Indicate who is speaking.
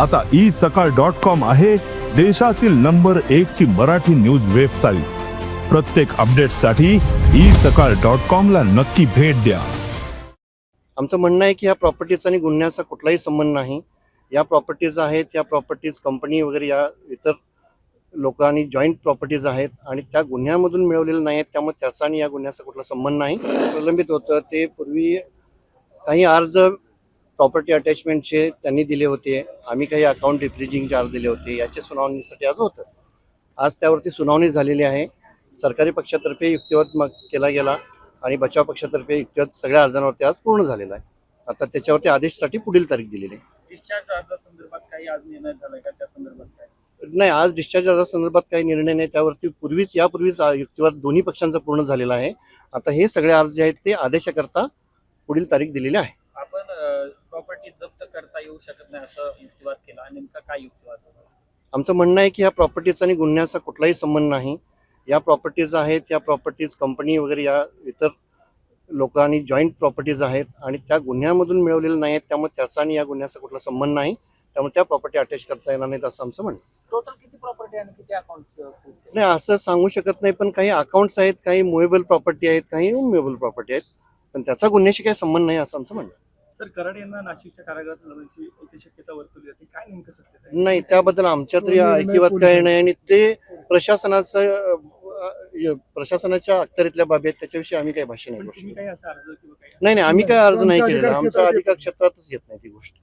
Speaker 1: आता ई सकाळ dot com आहे देशातील नंबर एक ची मराठी न्यूज वेबसाईट. प्रत्येक अपडेटसाठी ई सकाळ डॉट कॉम ला नक्की भेट द्या.
Speaker 2: आमचं म्हणणं आहे की ह्या प्रॉपर्टीचा आणि गुन्ह्याचा कुठलाही संबंध नाही. या प्रॉपर्टीज आहेत त्या प्रॉपर्टीज कंपनी वगैरे या इतर लोकांनी जॉईंट प्रॉपर्टीज आहेत आणि त्या गुन्ह्यामधून मिळवलेल्या नाही आहेत त्यामुळे त्याचा आणि या गुन्ह्याचा कुठला संबंध नाही. प्रलंबित होतं. ते पूर्वी काही अर्ज प्रॉपर्टी अटॅचमेंटचे त्यांनी दिले होते. आम्ही काही अकाउंट रिफ्रिजिंग चार्ज दिले होते. याच्या सुनावणीसाठी आज होतं. आज त्यावरती सुनावणी झालेली आहे. सरकारी पक्षातर्फे युक्तिवाद मग केला गेला आणि बचाव पक्षातर्फे युक्तिवाद सगळ्या अर्जांवरती आज पूर्ण झालेला आहे. आता त्याच्यावरती आदेशसाठी पुढील तारीख दिलेली आहे.
Speaker 3: डिस्चार्ज अर्जासंदर्भात काही आज निर्णय झालाय का? त्या संदर्भात काय?
Speaker 2: नाही आज डिस्चार्ज अर्जासंदर्भात काही निर्णय नाही. त्यावरती पूर्वीच यापूर्वीच युक्तिवाद दोन्ही पक्षांचा पूर्ण झालेला आहे. आता हे सगळे अर्ज जे आहेत ते आदेशाकरता पुढील तारीख दिलेली आहे
Speaker 3: आपण प्रॉपर्टी जप्त करता येऊ शकत नाही असं युक्तिवाद केला नेमका काय युक्तिवाद?
Speaker 2: आमचं म्हणणं आहे की ह्या प्रॉपर्टीचा आणि गुन्ह्याचा कुठलाही संबंध नाही या प्रॉपर्टीज आहेत त्या प्रॉपर्टीज कंपनी वगैरे या इतर लोकांनी जॉईंट प्रॉपर्टीज आहेत आणि त्या गुन्ह्यामधून मिळवलेल्या नाही आहेत त्यामुळे त्याचा आणि या गुन्ह्याचा कुठला संबंध नाही त्यामुळे त्या प्रॉपर्टी अटॅच करता येणार नाहीत असं आमचं म्हणणं.
Speaker 4: टोटल किती प्रॉपर्टी आणि किती अकाउंट
Speaker 2: नाही असं सांगू शकत नाही पण काही अकाउंट्स आहेत काही मुवेबल प्रॉपर्टी आहेत काही अनमुवेबल प्रॉपर्टी आहेत पण त्याचा गुन्ह्याशी काही संबंध नाही असं आमचं म्हणणं.
Speaker 3: सर कराड यांना नाशिकच्या कारागृहात जाण्याची एक शक्यता वर्तवली जाते काय नेमकं सत्य आहे?
Speaker 2: नाही त्याबद्दल आमच्या तरी ऐकिवात काही नाही आणि ते प्रशासनाचं अं, प्रशासनाच्या अखत्यारीतल्या बाबी आहेत त्याच्याविषयी आम्ही काही भाष्य नाही
Speaker 3: पण
Speaker 2: करू
Speaker 3: तुम्ही
Speaker 2: शकत
Speaker 3: काही असं अर्ज किंवा काही
Speaker 2: नाही नाही आम्ही काय अर्ज नाही
Speaker 5: आमच्या
Speaker 2: केलेला.
Speaker 5: क्षेत्रात
Speaker 2: अधिकार क्षेत्रातच येत नाही ती गोष्ट.